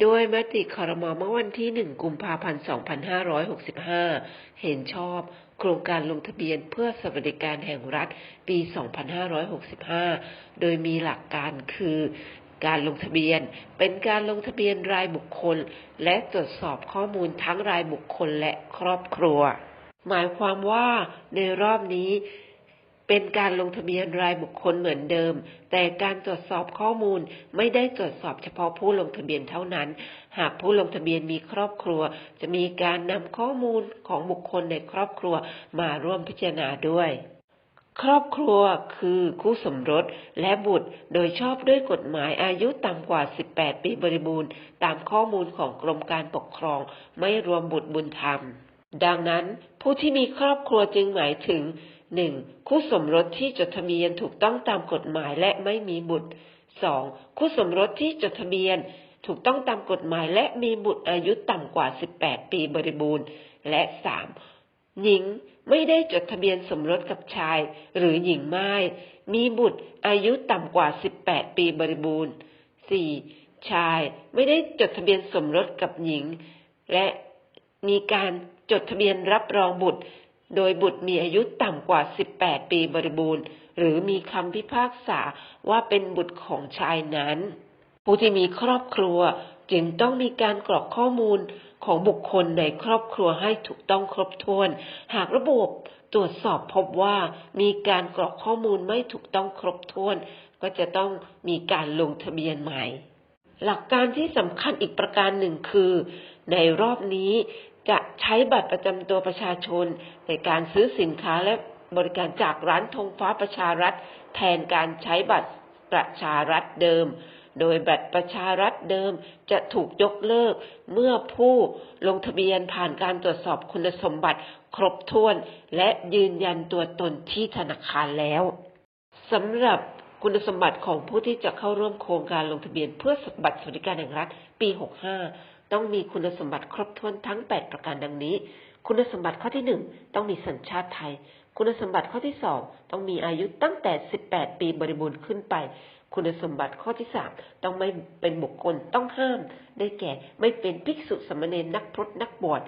โดยมติคอรมเมื่อวันที่ 1 กุมภาพันธ์ 2565 เห็นชอบ โครงการลงทะเบียนเพื่อสวัสดิการแห่งรัฐปี 2565 โดยมีหลักการคือ การลงทะเบียน เป็นการลงทะเบียนรายบุคคล และตรวจสอบข้อมูลทั้งรายบุคคลและครอบครัว หมายความว่าในรอบนี้ เป็นการลงทะเบียนรายบุคคลเหมือนเดิม แต่การตรวจสอบข้อมูลไม่ได้ตรวจสอบเฉพาะผู้ลงทะเบียนเท่านั้น หากผู้ลงทะเบียนมีครอบครัว จะมีการนำข้อมูลของบุคคลในครอบครัวมาร่วมพิจารณาด้วยครอบครัวคือคู่สมรสและบุตรโดยชอบด้วยกฎหมายอายุต่ำกว่า 18 ปีบริบูรณ์ ตามข้อมูลของกรมการปกครองไม่รวมบุตรบุญธรรม ดังนั้น ผู้ที่มีครอบครัวจึงหมายถึง 1. คู่สมรสที่จดทะเบียนถูกต้องตามกฎหมายและไม่มีบุตร 2. คู่สมรสที่จดทะเบียนถูกต้องตามกฎหมายและมีบุตรอายุต่ำกว่า 18 ปีบริบูรณ์ และ 3. หญิงไม่ได้จดทะเบียนสมรสกับชาย หรือหญิงไม้มีบุตรอายุต่ำกว่า 18 ปีบริบูรณ์ 4. ชายไม่ได้จดทะเบียนสมรสกับหญิง และมีการจดทะเบียนรับรองบุตร โดยบุตรมีอายุต่ำกว่า 18 ปีบริบูรณ์ หรือมีคำพิพากษาว่าเป็นบุตรของชายนั้น ผู้ที่มีครอบครัวจึงต้องมีการกรอกข้อมูลของบุคคลในครอบครัวให้ถูกต้องครบถ้วน หากระบบตรวจสอบพบว่ามีการกรอกข้อมูลไม่ถูกต้องครบถ้วน ก็จะต้องมีการลงทะเบียนใหม่ หลักการที่สำคัญอีกประการหนึ่งคือ ในรอบนี้ จะใช้บัตรประจำตัวประชาชน ในการซื้อสินค้าและบริการจากร้านธงฟ้าประชารัฐ แทนการใช้บัตรประชารัฐเดิม โดยบัตรประชารัฐเดิมจะถูกยกเลิก เมื่อผู้ลงทะเบียนผ่านการตรวจสอบคุณสมบัติครบถ้วน และยืนยันตัวตนที่ธนาคารแล้วสำหรับคุณสมบัติของผู้ที่จะเข้าร่วมโครงการลงทะเบียนเพื่อบัตรสวัสดิการแห่งรัฐปี 65 ต้องมีคุณสมบัติครบถ้วนทั้ง 8 ประการดังนี้ คุณสมบัติข้อที่ 1 ต้องมีสัญชาติไทย คุณสมบัติข้อที่ 2 ต้องมีอายุตั้งแต่ 18 ปีบริบูรณ์ขึ้นไป คุณสมบัติข้อที่ 3 ต้องไม่เป็นบุคคลต้องห้าม ได้แก่ ไม่เป็นภิกษุสมณีนักพรตนักบวช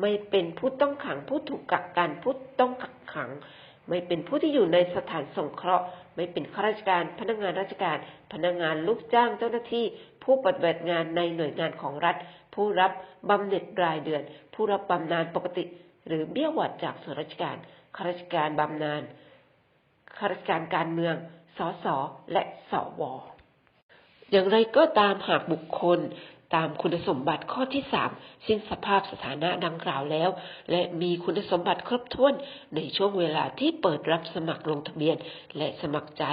ไม่เป็นผู้ต้องขังผู้ถูกกักกันผู้ต้องกักขังไม่เป็นผู้ที่อยู่ในสถานสงเคราะห์ ไม่เป็นข้าราชการ พนักงานราชการ พนักงานลูกจ้างเจ้าหน้าที่ ผู้ปฏิบัติงานในหน่วยงานของรัฐ ผู้รับบำเหน็จรายเดือน ผู้รับบำนาญปกติ หรือเบี้ยหวัดจากส่วนราชการข้าราชการบำนาญข้าราชการการเมือง สส และสว อย่างไรก็ตามหากบุคคลตามคุณสมบัติข้อที่สามสิ้นสภาพสถานะดังกล่าวแล้ว และมีคุณสมบัติครบถ้วนในช่วงเวลาที่เปิดรับสมัครลงทะเบียนและสมัครใจ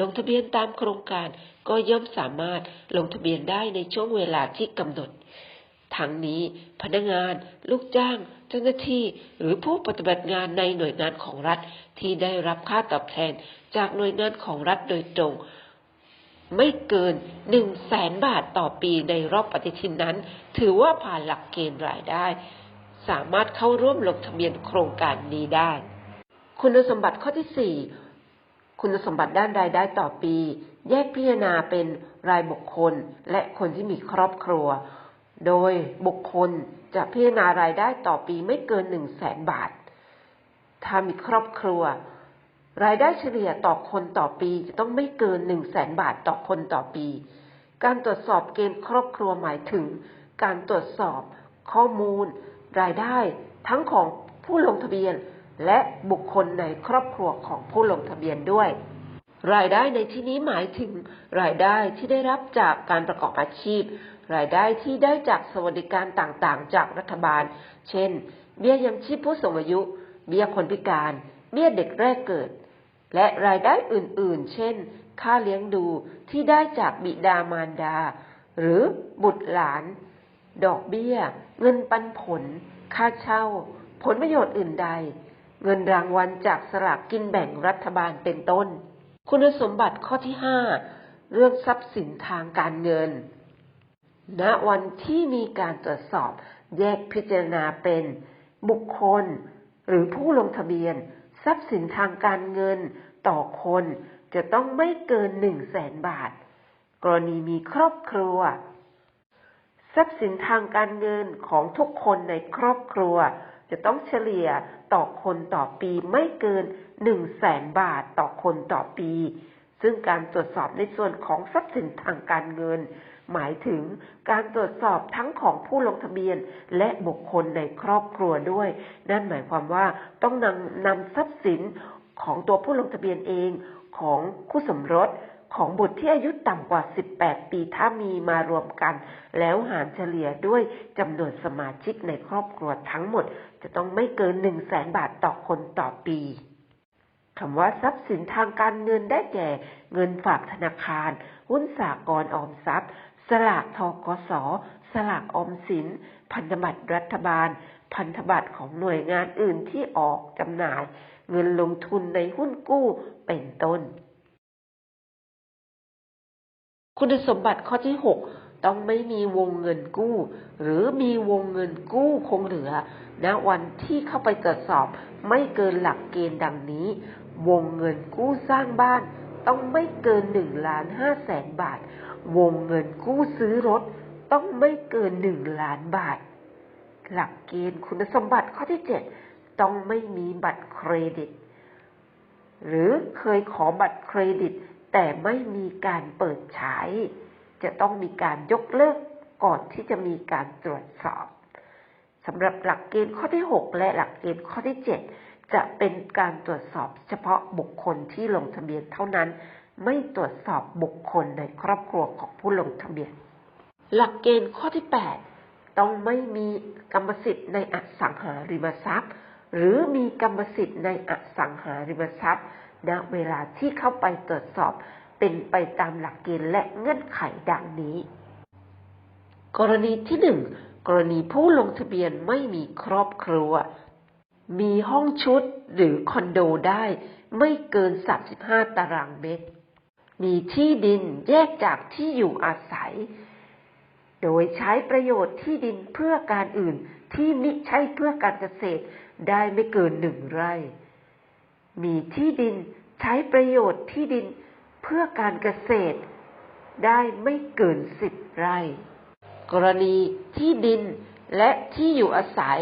ลงทะเบียนตามโครงการก็ย่อมสามารถลงทะเบียนได้ในช่วงเวลาที่กำหนด ทั้งนี้พนักงานลูกจ้าง เจ้าหน้าที่หรือผู้ปฏิบัติงานในหน่วยงานของรัฐที่ได้รับค่าตอบแทนจากหน่วยงานของรัฐโดยตรง ไม่เกินหนึ่งแสนบาทต่อปีในรอบปฏิทินนั้น ถือว่าผ่านหลักเกณฑ์รายได้ สามารถเข้าร่วมลงทะเบียนโครงการนี้ได้ คุณสมบัติข้อที่สี่คุณสมบัติด้านรายได้ต่อปี แยกพิจารณาเป็นรายบุคคลและคนที่มีครอบครัว โดยบุคคลจะพิจารณารายได้ต่อปีไม่เกินหนึ่งแสนบาท ถ้ามีครอบครัว รายได้เฉลี่ยต่อคนต่อปีจะต้องไม่เกินหนึ่งแสนบาทต่อคนต่อปี การตรวจสอบเกณฑ์ครอบครัวหมายถึง การตรวจสอบข้อมูล รายได้ทั้งของผู้ลงทะเบียน และบุคคลในครอบครัวของผู้ลงทะเบียนด้วย รายได้ในที่นี้หมายถึง รายได้ที่ได้รับจากการประกอบอาชีพ รายได้ที่ได้จากสวัสดิการต่างๆ จากรัฐบาล เช่น เบี้ยยังชีพผู้สูงอายุ เบี้ยคนพิการ เบี้ยเด็กแรกเกิด และรายได้อื่นๆ เช่น ค่าเลี้ยงดูที่ได้จากบิดามารดา หรือบุตรหลาน ดอกเบี้ย เงินปันผล ค่าเช่า ผลประโยชน์อื่นใด เงินรางวัลจากสลากกินแบ่งรัฐบาลเป็นต้น คุณสมบัติข้อที่ห้าเรื่องทรัพย์สินทางการเงิน ณวันที่มีการตรวจสอบแยกพิจารณาเป็นบุคคล หรือผู้ลงทะเบียน ทรัพย์สินทางการเงินต่อคนจะต้องไม่เกินหนึ่งแสนบาท กรณีมีครอบครัวททรัพย์สินทางการเงินของทุกคนในครอบครัว จะต้องเฉลี่ยต่อคนต่อปีไม่เกินหนึ่งแสนบาทต่อคนต่อปี ซึ่งการตรวจสอบในส่วนของทรัพย์สินทางการเงิน หมายถึงการตรวจสอบทั้งของผู้ลงทะเบียนและบุคคลในครอบครัวด้วย นั่นหมายความว่าต้องนำนำทรัพย์สินของตัวผู้ลงทะเบียนเองของคู่สมรสของบุตรที่อายุต่ำกว่า 18 ปีถ้ามีมารวมกัน แล้วหารเฉลี่ยด้วยจำนวนสมาชิกในครอบครัวทั้งหมด จะต้องไม่เกิน 1 0 0 0 0แสนบาทต่อคนต่อปีคำว่าทรัพย์สินทางการเงินได้แก่ เงินฝากธนาคาร หุ้นสากลออมทรัพย์ สลากทกส สลากออมสิน พันธบัตรรัฐบาล พันธบัตรของหน่วยงานอื่นที่ออกจำหน่าย เงินลงทุนในหุ้นกู้เป็นต้น คุณสมบัติข้อที่ 6 ต้องไม่มีวงเงินกู้ หรือมีวงเงินกู้คงเหลือณวันที่เข้าไปตรวจสอบไม่เกินหลักเกณฑ์ดังนี้ วงเงินกู้สร้างบ้านต้องไม่เกิน1ล้าน5แสนบาท วงเงินกู้ซื้อรถต้องไม่เกิน1ล้านบาท หลักเกณฑ์คุณสมบัติข้อที่7ต้องไม่มีบัตรเครดิต หรือเคยขอบัตรเครดิต แต่ไม่มีการเปิดใช้ จะต้องมีการยกเลิกก่อนที่จะมีการตรวจสอบสำหรับหลักเกณฑ์ข้อที่ 6 และหลักเกณฑ์ข้อที่ 7 จะเป็นการตรวจสอบเฉพาะบุคคลที่ลงทะเบียนเท่านั้น ไม่ตรวจสอบบุคคลในครอบครัวของผู้ลงทะเบียน หลักเกณฑ์ข้อที่ 8 ต้องไม่มีกรรมสิทธิ์ในอสังหาริมทรัพย์ หรือมีกรรมสิทธิ์ในอสังหาริมทรัพย์ณเวลาที่เข้าไปตรวจสอบเป็นไปตามหลักเกณฑ์และเงื่อนไขดังนี้ กรณีที่หนึ่งกรณีผู้ลงทะเบียนไม่มีครอบครัว มีห้องชุดหรือคอนโดได้ไม่เกิน 35 ตารางเมตร มีที่ดินแยกจากที่อยู่อาศัย โดยใช้ประโยชน์ที่ดินเพื่อการอื่นที่มิใช่เพื่อการเกษตรได้ไม่เกินหนึ่งไร่ มีที่ดินใช้ประโยชน์ที่ดินเพื่อการเกษตร ได้ไม่เกินสิบไร่ กรณีที่ดินและที่อยู่อาศัย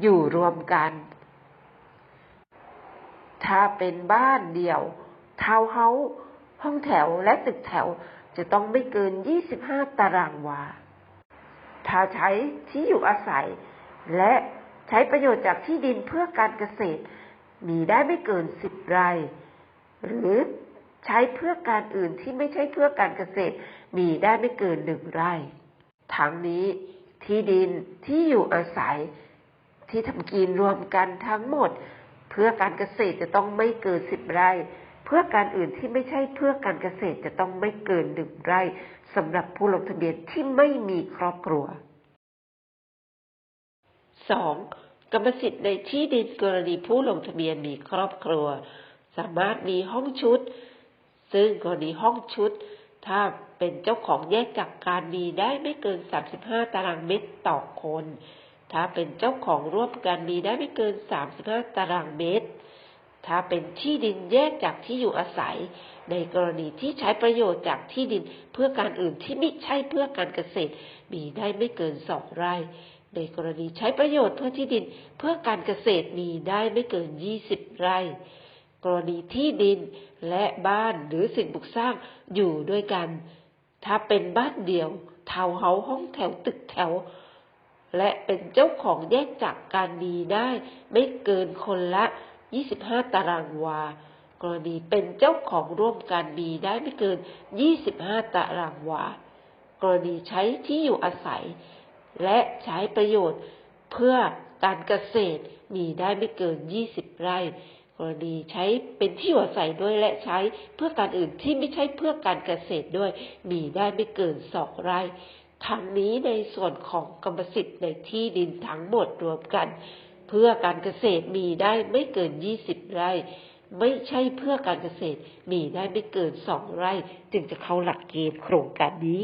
อยู่รวมกัน ถ้าเป็นบ้านเดี่ยวทาวน์เฮาส์ ห้องแถวและตึกแถวจะต้องไม่เกิน 25 ตารางวา ถ้าใช้ที่อยู่อาศัย และใช้ประโยชน์จากที่ดินเพื่อการเกษตร มีได้ไม่เกิน 10 ไร่ หรือใช้เพื่อการอื่นที่ไม่ใช่เพื่อการเกษตร มีได้ไม่เกินหนึ่งไร่ ทั้งนี้ที่ดินที่อยู่อาศัย ที่ทำกินรวมกันทั้งหมด เพื่อการเกษตรจะต้องไม่เกินสิบไร่ เพื่อการอื่นที่ไม่ใช่เพื่อการเกษตรจะต้องไม่เกินหนึ่งไร่สำหรับผู้ลงทะเบียนที่ไม่มีครอบครัวสองกรรมสิทธิ์ในที่ดินกรณีผู้ลงทะเบียนมีครอบครัว สามารถมีห้องชุด ซึ่งกรณีห้องชุด ถ้าเป็นเจ้าของแยกจากการมีได้ไม่เกิน 35 ตารางเมตรต่อคน ถ้าเป็นเจ้าของร่วมกันมีได้ไม่เกิน 35 ตารางเมตร ถ้าเป็นที่ดินแยกจากที่อยู่อาศัย ในกรณีที่ใช้ประโยชน์จากที่ดินเพื่อการอื่นที่ไม่ใช่เพื่อการเกษตร มีได้ไม่เกินสองไร่ ในกรณีใช้ประโยชน์เพื่อที่ดินเพื่อการเกษตรมีได้ไม่เกิน20ไร่ กรณีที่ดินและบ้านหรือสิ่งปลูกสร้างอยู่ด้วยกัน ถ้าเป็นบ้านเดี่ยวทาวเฮาห้องแถวตึกแถว และเป็นเจ้าของแยกจากการมีได้ไม่เกินคนละ 25 ตารางวา กรณีเป็นเจ้าของร่วมกันมีได้ไม่เกิน 25 ตารางวา กรณีใช้ที่อยู่อาศัย และใช้ประโยชน์เพื่อการเกษตรมีได้ไม่เกิน 20 ไร่ กรณีใช้เป็นที่อยู่อาศัยด้วยและใช้เพื่อการอื่นที่ไม่ใช่เพื่อการเกษตรด้วย มีได้ไม่เกินสองไร่ทั้งนี้ในส่วนของกรรมสิทธิ์ในที่ดินทั้งหมดรวมกัน เพื่อการเกษตรมีได้ไม่เกิน20ไร่ ไม่ใช่เพื่อการเกษตรมีได้ไม่เกินสองไร่ จึงจะเข้าหลักเกณฑ์โครงการนี้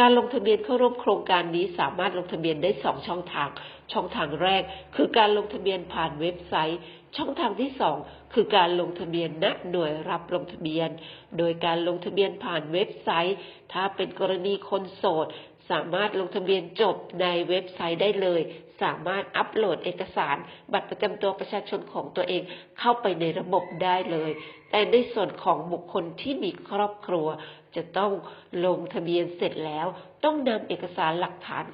การลงทะเบียนเข้าร่วมโครงการนี้สามารถลงทะเบียนได้สองช่องทาง ช่องทางแรกคือการลงทะเบียนผ่านเว็บไซต์ช่องทางที่ 2 คือการลงทะเบียนณหน่วยรับลงทะเบียน โดยการลงทะเบียนผ่านเว็บไซต์ ถ้าเป็นกรณีคนโสด สามารถลงทะเบียนจบในเว็บไซต์ได้เลย สามารถอัปโหลดเอกสาร บัตรประจำตัวประชาชนของตัวเองเข้าไปในระบบได้เลย แต่ในส่วนของบุคคลที่มีครอบครัว จะต้องลงทะเบียนเสร็จแล้ว ต้องนำเอกสารหลักฐาน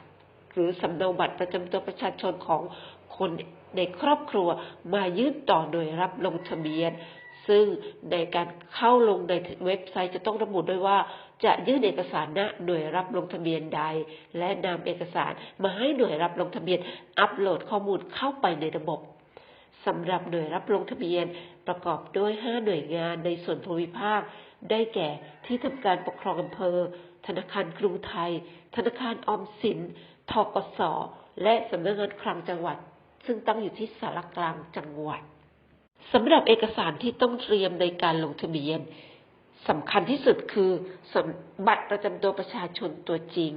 หรือสำเนาบัตรประจำตัวประชาชนของคนในครอบครัวมายื่นต่อหน่วยรับลงทะเบียน ซึ่งในการเข้าลงในเว็บไซต์จะต้องระบุด้วยว่า จะยื่นเอกสารณหน่วยรับลงทะเบียนใด และนำเอกสารมาให้หน่วยรับลงทะเบียน อัปโหลดข้อมูลเข้าไปในระบบสำหรับหน่วยรับลงทะเบียนประกอบด้วย 5 หน่วยงานในส่วนภูมิภาค ได้แก่ที่ทำการปกครองอำเภอ ธนาคารกรุงไทย ธนาคารออมสินทกส และสำนักงานคลังจังหวัด ซึ่งตั้งอยู่ที่สารกลางจังหวัด สำหรับเอกสารที่ต้องเตรียมในการลงทะเบียนสำคัญที่สุดคือสบัตรประจำตัวประชาชนตัวจริง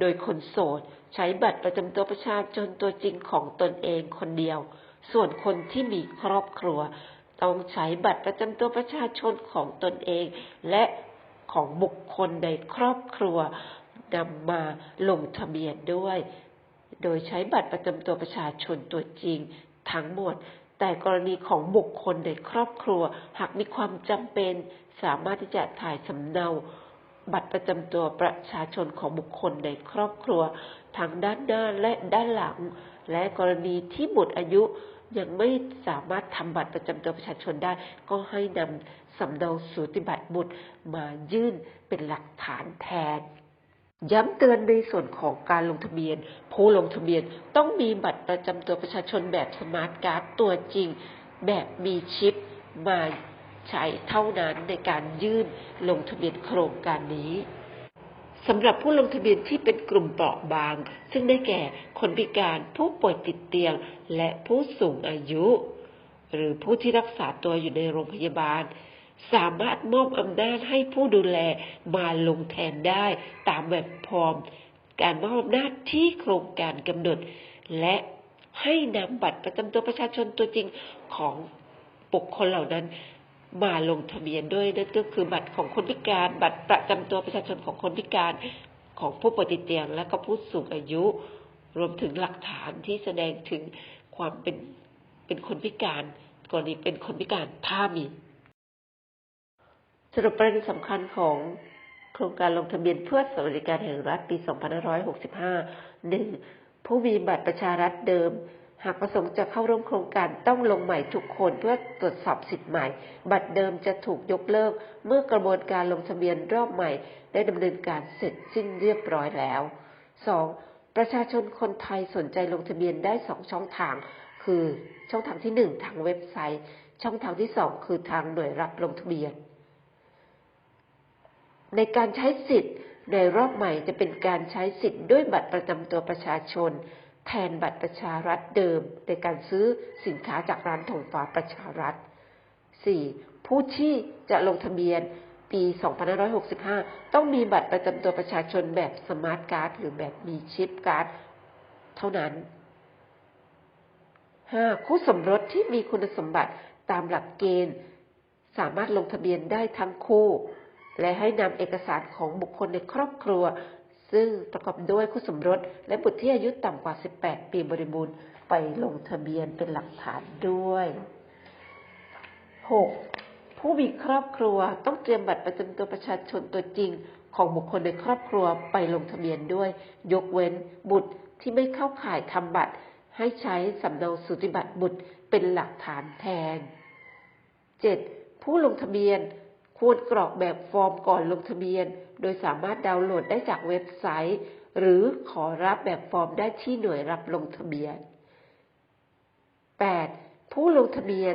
โดยคนโสด ใช้บัตรประจำตัวประชาชนตัวจริงของตนเองคนเดียว ส่วนคนที่มีครอบครัว ต้องใช้บัตรประจำตัวประชาชนของตนเอง และของบุคคลในครอบครัวนำมาลงทะเบียนด้วย โดยใช้บัตรประจำตัวประชาชนตัวจริง ทั้งหมด แต่กรณีของบุคคลในครอบครัว หากมีความจำเป็น สามารถที่จะถ่ายสำเนา บัตรประจำตัวประชาชนของบุคคลในครอบครัว ทั้งด้านหน้าและด้านหลัง และกรณีที่บุตรอายุยังไม่สามารถทำบัตรประจำตัวประชาชนได้ ก็ให้นำสำเนาสูติบัตรบุตรมายื่นเป็นหลักฐานแทนย้ำเตือนในส่วนของการลงทะเบียน ผู้ลงทะเบียนต้องมีบั ตรประจำตัวประชาชนแบบสมาร์ทการ์ดตัวจริง แบบมีชิปมาใช้เท่านั้นในการยื่นลงทะเบียนโครงการนี้สำหรับผู้ลงทะเบียนที่เป็นกลุ่มเปราะบาง ซึ่งได้แก่คนพิการผู้ป่วยติดเตียง และผู้สูงอายุ หรือผู้ที่รักษาตัวอยู่ในโรงพยาบาล สามารถมอบอำนาจให้ผู้ดูแลมาลงแทนได้ตามแบบฟอร์มการมอบอำนาจที่โครงการกำหนด และให้นำบัตรประจำตัวประชาชนตัวจริงของบุคคลเหล่านั้นมาลงทะเบียนด้วยนั่นก็คือบัตรของคนพิการ บัตรประจำตัวประชาชนของคนพิการของผู้ป่วยติดเตียง และก็ผู้สูงอายุ รวมถึงหลักฐานที่แสดงถึงความเป็นเป็นคนพิการกรณีเป็นคนพิการถ้ามีสรุปประเด็นสำคัญของโครงการลงทะเบียนเพื่อสวัสดิการแห่งรัฐปี 2565 1. ผู้มีบัตรประชารัฐเดิม หากประสงค์จะเข้าร่วมโครงการต้องลงใหม่ทุกคนเพื่อตรวจสอบสิทธิ์ใหม่ บัตรเดิมจะถูกยกเลิก เมื่อกระบวนการลงทะเบียนรอบใหม่ ได้ดำเนินการเสร็จสิ้นเรียบร้อยแล้ว 2. ประชาชนคนไทยสนใจลงทะเบียนได้สองช่องทาง คือช่องทางที่หนึ่งทางเว็บไซต์ ช่องทางที่สองคือทางหน่วยรับลงทะเบียน ในการใช้สิทธิ์ ในรอบใหม่จะเป็นการใช้สิทธิ์ด้วยบัตรประจำตัวประชาชน แทนบัตรประชารัฐเดิม ในการซื้อสินค้าจากร้านถงฟ้าประชารัฐ 4. ผู้ที่จะลงทะเบียนปี 2565 ต้องมีบัตรประจำตัวประชาชนแบบสมาร์ทการ์ดหรือแบบมีชิปการ์ดเท่านั้น 5. คู่สมรสที่มีคุณสมบัติตามหลักเกณฑ์ สามารถลงทะเบียนได้ทั้งคู่ และให้นำเอกสารของบุคคลในครอบครัว ซึ่งประกอบด้วยคู่สมรส และบุตรที่อายุต่ำกว่า 18 ปีบริบูรณ์ไปลงทะเบียนเป็นหลักฐานด้วย 6. ผู้มีครอบครัวต้องเตรียมบัตรประจำตัวประชาชนตัวจริงของบุคคลในครอบครัวไปลงทะเบียนด้วย ยกเว้นบุตรที่ไม่เข้าข่ายทำบัตร ให้ใช้สำเนาสุติบัตรบุตรเป็นหลักฐานแทน 7. ผู้ลงทะเบียน ควรกรอกแบบฟอร์มก่อนลงทะเบียน โดยสามารถดาวน์โหลดได้จากเว็บไซต์ หรือขอรับแบบฟอร์มได้ที่หน่วยรับลงทะเบียน 8. ผู้ลงทะเบียน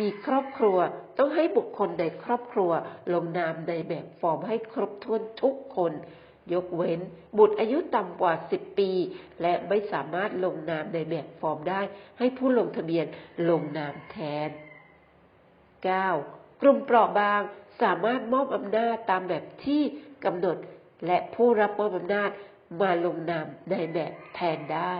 มีครอบครัวต้องให้บุคคลในครอบครัวลงนามในแบบฟอร์มให้ครบถ้วนทุกคน ยกเว้น บุตรอายุต่ำกว่า 10 ปี และไม่สามารถลงนามในแบบฟอร์มได้ ให้ผู้ลงทะเบียนลงนามแทน 9. กลุ่มเปราะบาง สามารถมอบอำนาจตามแบบที่กำหนด และผู้รับมอบอำนาจมาลงนามในแบบแทนได้